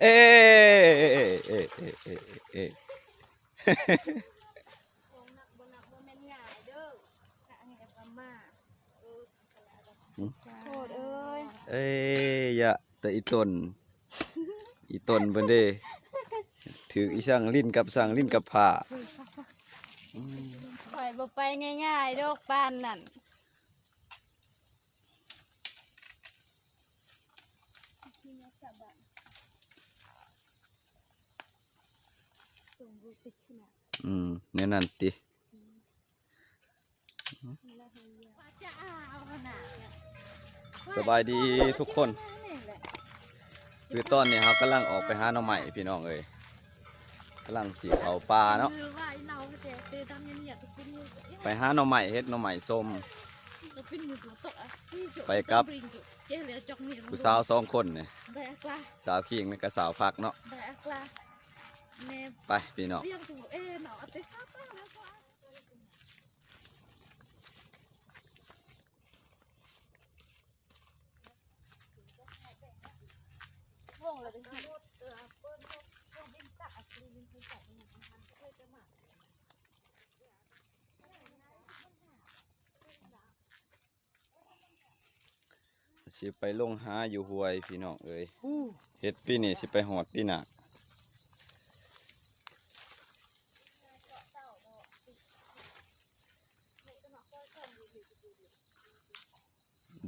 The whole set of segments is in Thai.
เอ๊เอ๊เอ๊เอ๊เอ๊ะของหนักบ่หนักบ่แม่นง่ายเด้อกะอันนี้ก็มาเอ้ยเอ้ยอย่าแต่อีตนอีตนเพิ่นเด้ถืออีสั่งลิ้นกับสั่งลิ้นกับผ้าปล่อยบ่ไปง่ายๆดอกปานนั่นส่งรูปติดขึ้นมา อืมแน่นั่นติว่าจะเอาขนาดเนี่ยสบายดีทุกคน คือตอนนี้เรากำลังออกไปหาหน่อใหม่พี่น้องเอ้ยกำลังสีเขาปลาเนาะคือว่าเราเนี่ยเนี่ยก็เป็นมือก็เอ๊ะไปหาหน่อใหม่เฮ็ดหน่อใหม่ส้มก็เป็นมือตัวตกอะที่จุไปกับต้องริงจุเจ๊เหลือจอกนี่ผู้สาวสองคนเนี่ยสาวขิงนี่กับสาวพักเนาะ ไปพี่น้องเรียกถูเอ๊ะเนาะแต่ซาต้าแล้วก็ว่องเลยเป็นที่เออเปิ้ลพวกพวกบินจักอัศวินบินจักนี่มันมันเคยจะมาสิไปลงหาอยู่ห้วยพี่น้องเอ้ยเฮ็ดปีนี้สิไปหอดปีหน้า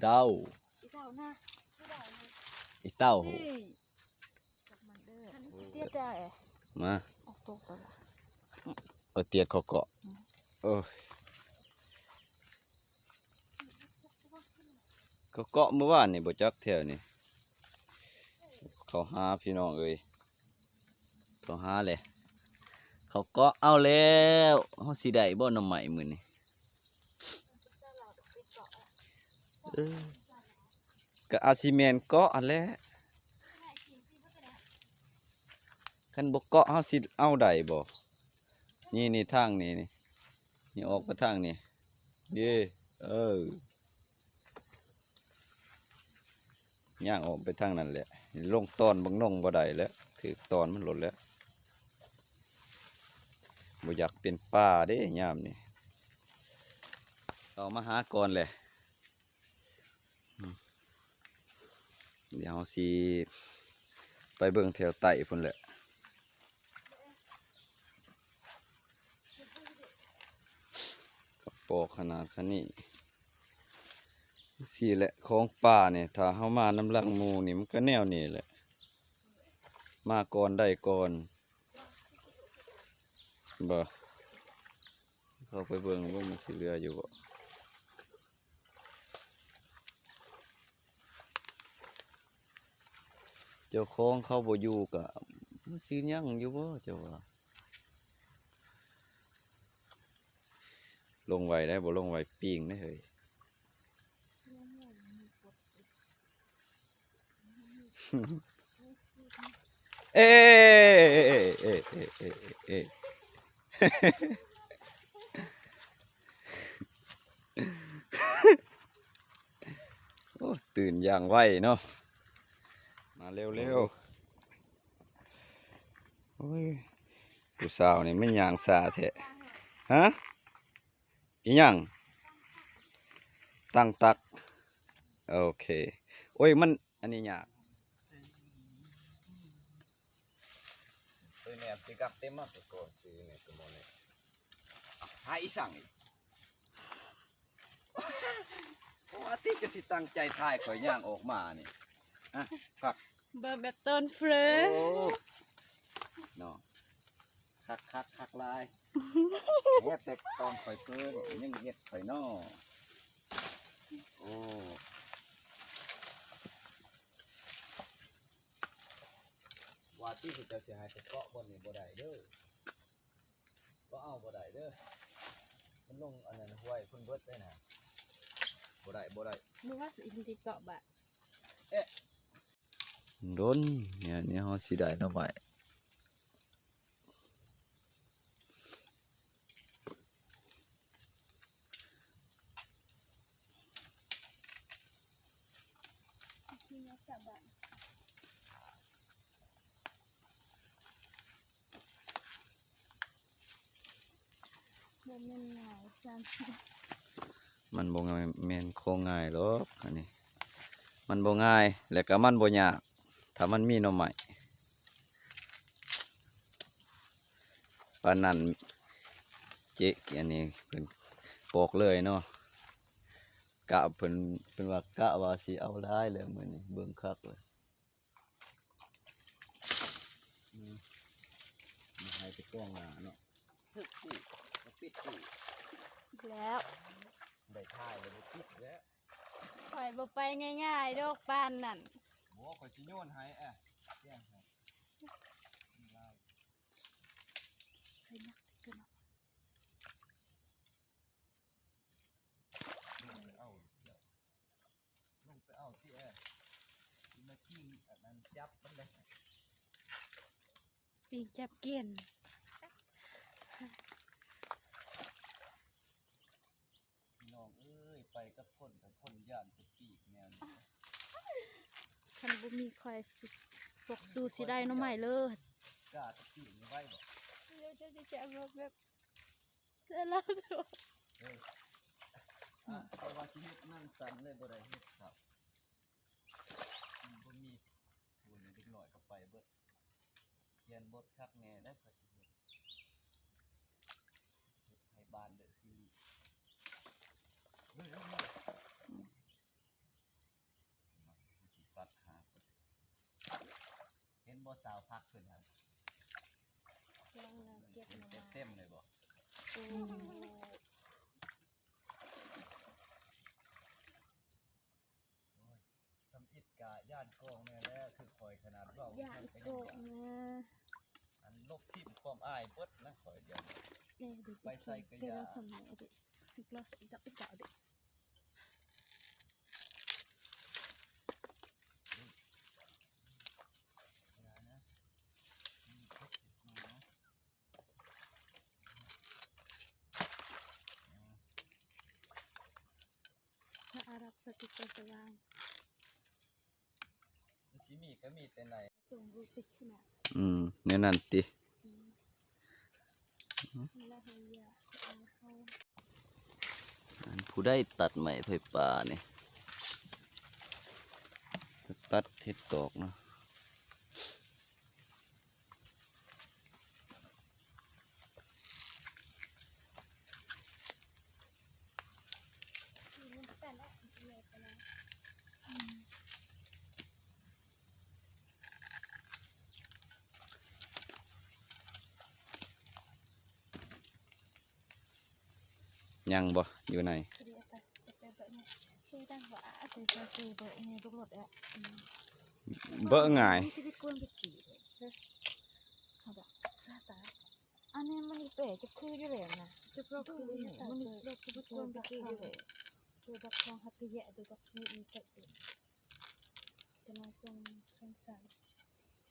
เด้าอีเจ้าหน้าอีเต้าหูเฮ้ยจับมันเด้อเตี้ยใจเอ๋มาออกตกไปละเอาเตียดเขาเกาะโอ้ยเขาเกาะเมื่อวานนี่บ่จักแถวนี่เขาหาพี่น้องเอ้ยเขาหาเลยเขาเกาะเอาแล้วเฮาสิได้บ่หน้ำใหม่มื้อนี้เออ ก็อาซิเมนเกาะอันแหละคันบ่เกาะเฮาสิเอาได้บ่นี่นี่ทางนี่นี่นี่ออกมาทางนี่เย่เออย่างออกไปทางนั้นแหละลงตอนบางน่องบ่ได้แล้วถือตอนมันหล่นแล้วบ่อยากเป็นป่าเด้ยามนี่เอามาหาก่อนแหละอืม เดี๋ยวเราสิไปเบิ่งแถวไต่พุ่นแหละกระปอกขนาดคนนี้สี่แหละของป่าเนี่ยถ้าเข้ามาน้ำลังมูนี่มันก็แนวนี่แหละ มาก่อนได้ก่อนบ่เข้าไปเบิ่งว่ามันสิเหลืออยู่บ่ เจ้าของเขาบ่อยู่ก็มันสิยังอยู่บ่เจ้าว่าลงไว้ได้บ่ลงไว้ปิ้งได้เฮ้ยเอเอ๊ะเอ๊ะเอ๊ะเอ๊ะเอ๊ะโอ้ตื่นอย่างไวเนาะ มาเร็วเร็วโอ้ยผู้สาวนี่ไม่ยางสาแท้ฮะอีหยังตั้งตัก โอเค โอ้ย มัน อันนี้ยากตัวเนี่ยติกับเต็มมากก่อนซื้อเนี่ยตัวโมเนี่ยหาอีสั่งอีกโอ้อาทิตย์จะสิตั้งใจถ่ายข่อยย่างออกมานี่ฮะคัก เบอร์แบบต้นเฟลโอ้อเนาะคักคักคักลายเฮ็ดแต่ตอนข่อยเกินยังเฮ็ดข่อยนอโอ้ว่าที่สิจะเสียหายเกาะบนนี่บ่ได้เด้อก็เอาบ่ได้เด้อมันลงอันนั้นห้วยเพุ่นเบิดได้น่ะบ่ได้บ่ได้มึงว่าสิอินทิเกาะบะ โดนเนี่ยเนี่ยเขาสีได้น้ำใหม่มันบ่ง่ายแม่นโคงง่ายหรอกอันนี้ มันบ่ง่าย และก็มันบ่ยาก ถ้ามันมีหน่อใหม่ปานนั้นเจ๊กอันนี้เพิ่นบอกเลยเนาะกะเพิ่นเพิ่นว่ากะว่าสิเอาได้แล้วมื้อนี้เบิ่งคักเลยอืมมาให้ไปกล้องหน้าเนาะทึกสิมาปิดสิแล้วได้ถ่ายแล้วบ่ปิดแล้วปล่อยบ่ไปง่ายๆดอกปานนั่น บ่ข่อยจิโยนให้แอะแจ้งให้ได้ลงไปเอาเดี๋ยวลงไปเอาที่แอร์ที่มาขี้อันนั้นจับมันเลยปีนจับเกียน พี่น้องเอ้ยไปกับคนกับคนย่านกับปีกแนวนี้ คันบ่มี คอยพวกสู้สิได้น้อใหม่เลยกล้ากับปีกนี่ไว้บ่เดี๋ยวจะสิจะแบบแบบเดี๋ยวเราจะเฮ้ยอะแต่ว่าชีวิตนั่งสั่นเลยบ่ได้เฮ็ดครับมันบ่มีผู้นี่เด็กน้อยก็ไปเบิดเขียนบทคักแน่ได้ครับให้บ้านเด้อซีรีส์ปัดหาเพิ่นเห็น บ่สาวพักเพิ่นครับลองแล้วเก็บเห็นมาเต็มเต็มเลยบ่โอ้โอ้ยทำอิดกะย่านกองแม่แล้วคือคอยขนาดเว้าอยากไปโกะนะอันลบทิ่มความอายเบิดนะคอยเดียวเนี่ยดูไปใส่กระยาเดี๋ยวเราสมัยดิอีกเราใส่จับไปเก่าดิอย่านะมีเพชรอยู่นะ พระอารับสติปัสสาวา มันสิมี ก็มีแต่ไหนส่งรูปติดขนาดอืมแน่นั่นติแล้วเฮียเอาเขาอันผู้ได้ตัดไม้ไฟป่านี่ตัดเฮ็ดตอกเนาะ แต่ละเฮียไปแล้ว ยังบ่อยู่ไหนเดี๋ยวไปไปเบอร์นี่คือตั้งว่าจะจะคือเบอร์นี่ลูกหลดอะเบิ่ง่ายที่ไปกวนไปกี่เลยเขาบอกซาตาอันนี้มันเป๋จะคือได้เลยนะจะเพราะคือเนี่ยมันเราจะไปกวนไปกี่เลยคือบักทองฮัตติเยะดูบักนี่มีกัดติจะมาส่งส่งสัน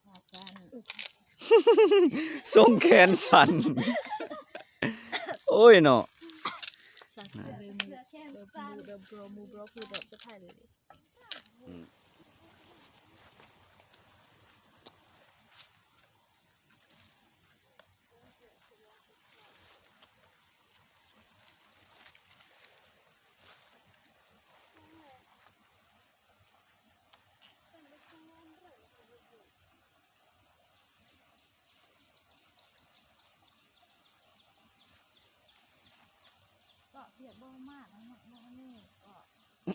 หาสันทรงแขนสั่นโอ้ยเนาะสันคือมื อแค่สันมูเดบโบรมูโบรคือแบบสะพายเลยก็เบียดบ่มากนะมันนี่ก็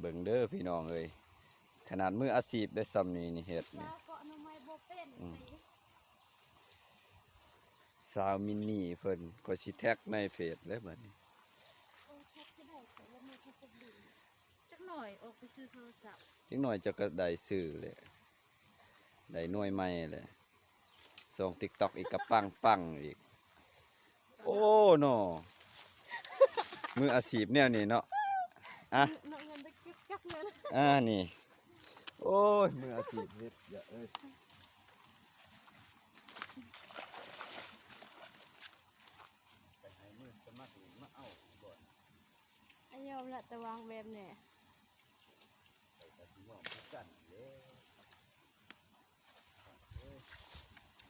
เบิ่งเด้อพี่น้องเอ้ยขนาดมืออาชีพได้ซ้ำนี้นี่เฮ็ดนี่ตาเกาะหน่อไม้บ่เป็นอืมสิสาวมินนี่เพิ่นก็สิแท็กในเฟซเลยบัดนี้โอ้ยแค่จะได้แต่ละมือแค่จะดีจักหน่อยออกไปซื้อโทรศัพท์จังหน่อยจะก็ได้ซื้อเลยได้หน่วยใหม่เลยส่ง TikTok อีกก็ปังปังอีก โอ้เนาะมืออาชีพแนวนี้เนาะอะ จักเงินอ่านี่โอ้ยมืออาชีพเฮ็ดเยอะเอ้ยไปให้มือสมัครมาเอาก่อนอันยอมละแต่วางแบบเนี่ยไปกับพี่น้องคือกันเด้อ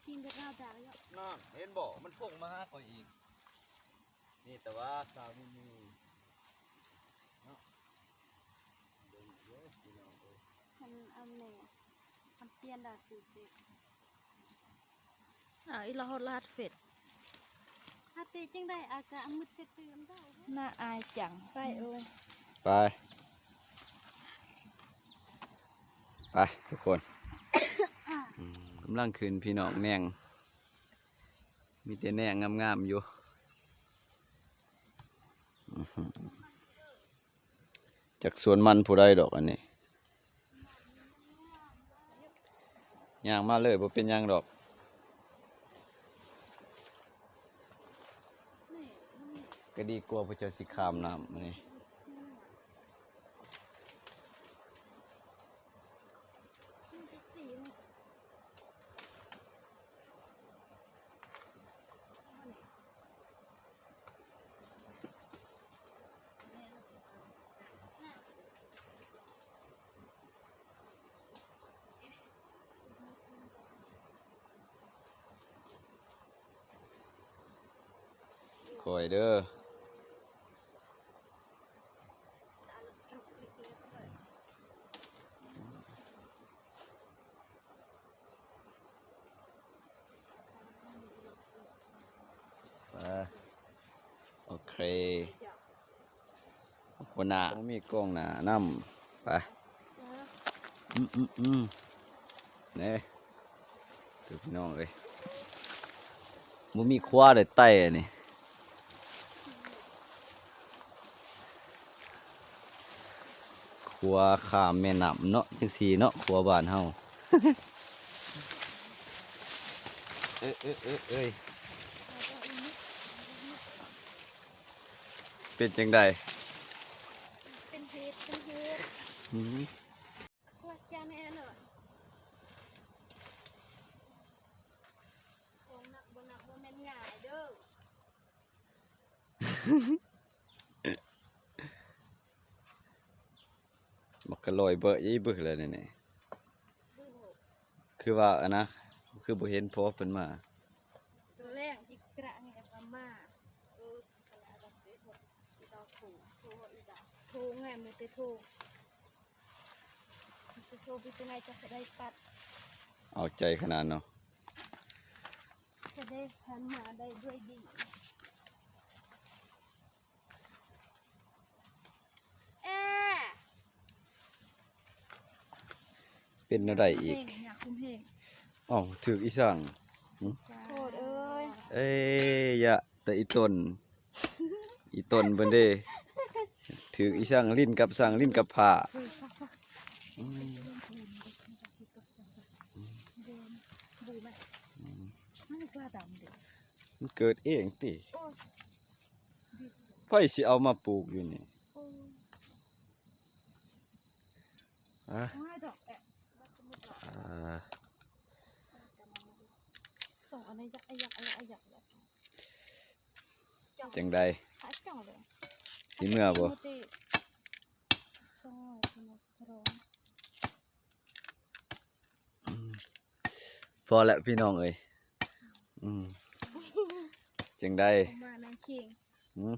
กินจะข้าวจากแล้วนั่นเห็นบ่มันพุ่งมาหาข่อยอีก นี่แต่ว่าสาวนี่มีเนาะเบิ่งเด้อ พี่น้องเอ้ยมันเอาเนี่ยทำเปลี่ยนดาสิสิอ่าอีละฮอดลาดเฟ็ดถ้าตีจังได้อากาศมืดจะตื่นได้น่าอายจังไปเอ้ยไป ไปทุกคนอืมกำลังคืนพี่น้องแนงมีแต่แนงงามๆอยู่อื้อหือจากสวนมันผู้ใดดอกอันนี้ ย่างมาเลยบ่เป็นหย่างดอกก็ดีกว่าพระเจ้าสิขามน้ำอันนี่ คอยเด้อไปโอเคหัวหน้ามีกล้องหน้านำไป อืมอืมอืมเนี่ยตัวพี่น้องเลยมันมีคว้าเลยไต่อัน นี่ครัวข้ามแม่น้ำเนาะจังสีเนาะครัวบ้านเฮาเอ้ยเอ้ยเอ้ยเอ้ยเป็นจังใดเป็นเฮ็ดเป็นเฮ็ดอืม ขวดจานแน่เนอะของหนักบ่หนักบ่แม่นง่ายเด้อ มักกะล อยเบอะยี่บึกเลยนี่นี่ดูโหคือว่าอันนะคือบ่เห็นพอเพิ่นมาตัวแรกจิกระนี่กับอาม่าเออขนาดแบบนี้หมดอีดาวถูโทรอีดาวโทรไงมือเตโทรมันจะโทรไปเป็นไงจะได้ปัด เอาใจขนาดเนาะจะได้พันมาได้ด้วยดีเอ๊ะ เป็นอะไรอีกเพลงอยากคุมเพลงอ๋อถืออีสั่งโทษเอ้ย เอ้ยยะแต่อีตน อีตนเบิ่นเด้ถืออีสั่งลิ้นกับสั่งลิ้นกับผ้าอืมบูไหมไม่กล้าดำเด็กมันเกิดเองติโอ้ยไผสิเอามาปลูกอยู่นี่โอ้ยอะ ง่ายดอกแอะ อ่า ส่งอันนี้ยักไอยักไอยักไอยักเลย จังใดหายเจ้าเลยสิเมื่อบ่ติชอบสนุกร้องพอแล้วพี่น้องเอ้ยอืมจังใดเอามาในเคียงอืม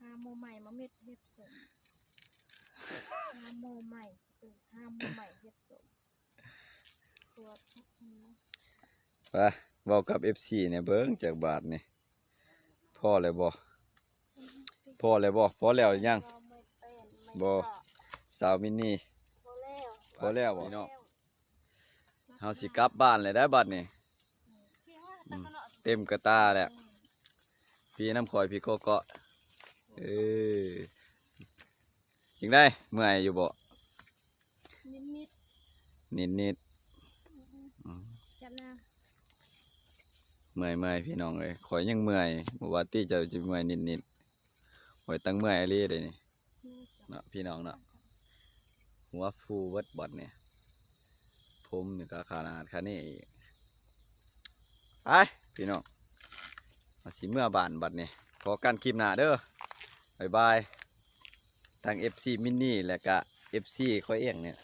หาโมใหม่มาเม็ดเฮ็ดสมหาโมใหม่เออหาโมใหม่เฮ็ดสมตัวอืมไป เว้ากับ FC เนี่ยเบิ่งจากบาทนี่พอแล้วบ่พอแล้วบ่พอแล้วยังเราไม่เป็นไม่บ่ก็สาวมินนี่พอแล้วพอแล้วบ่พี่น้องเฮาสิกลับบ้านเลยได้บัดนี่เพียงว่าตะกะเนาะเต็มกระตาแล้วพี่น้ำคอยพี่โกเกาะเออจริงได้เมื่อยอยู่บ่นิดนิดนิดนิดๆจับนะ เมื่อยเมื่อยพี่น้องเลยข่อยยังเมื่อยบ่ว่าตี้จะจะเมื่อยนิดๆข่อยตั้งเมื่อยอะไรเลยนี่เนาะพี่น้องเนาะหัวฟูเวิดบอดเนี่ยผมนี่ก็ขนาดคันนี้ไปพี่น้องมาสิเมื่อบานบัดนี่ยขอกันคลิปหน้าเด้อบายบายทาง FC มินนี่และก็ FC ค่อยเองเนี่ย